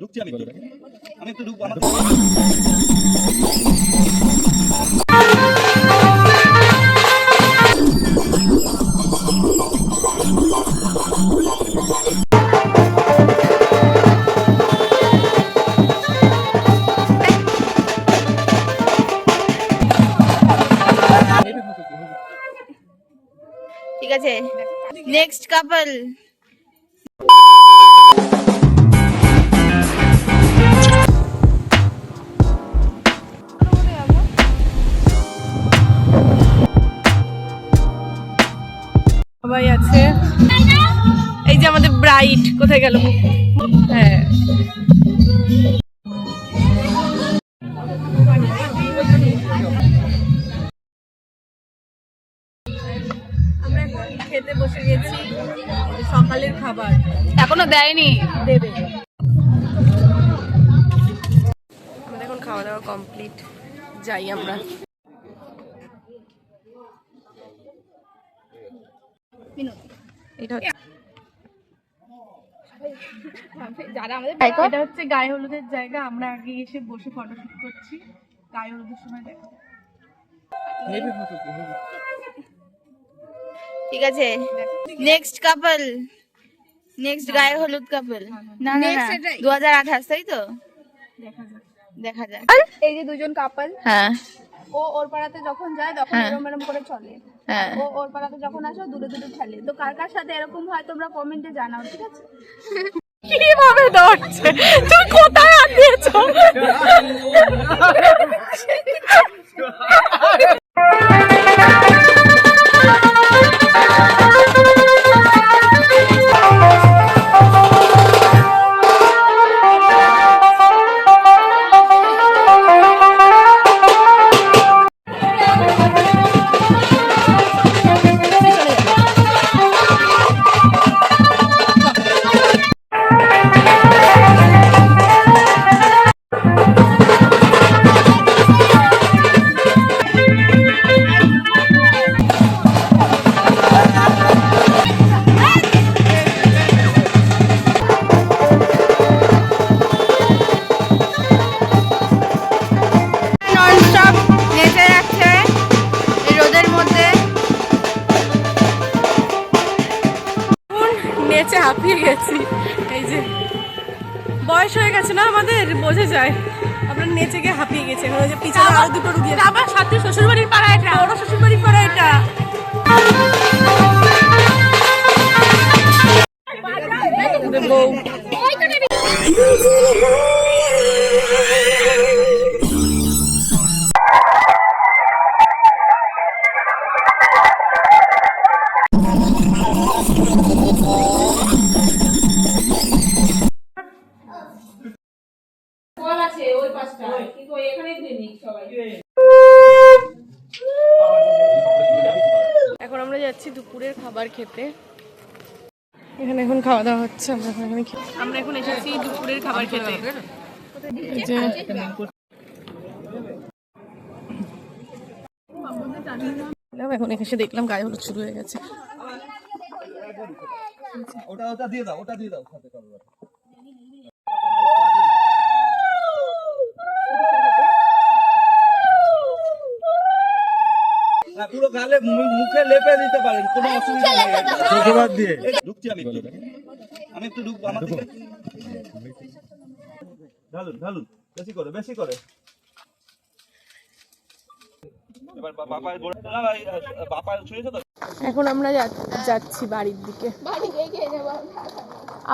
ঢুকছি আমি আমি একটু ঢুকবো ঠিক আছে। নেক্সট কাপল যে আমাদের ব্রাইট কোথায় গেল হ্যাঁ। আমরা খেতে বসে গেছি সকালের খাবার। এখনও দেয়নি? দেবে। আমাদের এখন খাওয়া দাওয়া কমপ্লিট যাই আমরা। এটা হচ্ছে যারা আমাদের এটা হচ্ছে গায়ে হলুদের জায়গা আমরা আগে এসে বসে ফটোশুট করছি। গায়ে হলুদের সময় দেখা। ঠিক আছে। নেক্সট কাপল নেক্সট গায়ে হলুদ কাপল না দু হাজার আঠাশ তাই তো? দেখা যাক। এই যে দুজন কাপল হ্যাঁ। ও ওর পাড়াতে যখন যায় তখন হ্যাঁ। এরম এরম করে চলে। ও ওর পাড়াতে যখন আসো দুটো দূরে দূরে খেলে তো কার কার সাথে এরকম হয় তোমরা কমেন্টে জানাও ঠিক আছে? কীভাবে ধরছে? তুমি কোথায় হাত দিয়েছ? হাঁপিয়ে গেছি। এই যে বয়স হয়ে গেছে না আমাদের? বোঝা যায়। আমরা নেচে গিয়ে হাঁপিয়ে গেছি। এখন ওই যে পিছনে আরও দুটো রুগী আবার সাথে শ্বশুরবাড়ির পাড়া এটা। ওরা শ্বশুরবাড়ির পাড়া এটা। এখন আমরা যাচ্ছি দুপুরের খাবার খেতে। এখানে এখন খাওয়া দাওয়া হচ্ছে আমরা এখন আমরা এখন এসেছি দুপুরের খাবার খেতে। এখন এসে দেখলাম গায়ে হলুদ শুরু হয়ে গেছে। ওটা ওটা দিয়ে দাও ওটা দিয়ে দাও সাথে করো না পুরো গালে মুখে লেপে দিতে পারেন কোনো অসুবিধা নেই। চোখে দিয়ে। ঢুকছি আমি আমি একটু ঢুকবো আমার ঢালুন ঢালুন বেশি করে বেশি করে। এখন আমরা যাচ্ছি বাড়ির দিকে।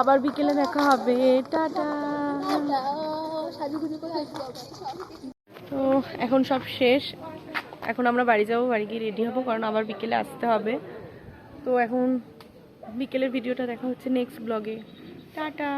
আবার বিকেলে দেখা হবে। টাটা। তো এখন সব শেষ। এখন আমরা বাড়ি যাব, বাড়ি গিয়ে রেডি হব, কারণ আবার বিকেলে আসতে হবে। তো এখন বিকেলের ভিডিওটা দেখা হচ্ছে নেক্সট ব্লগে টাটা!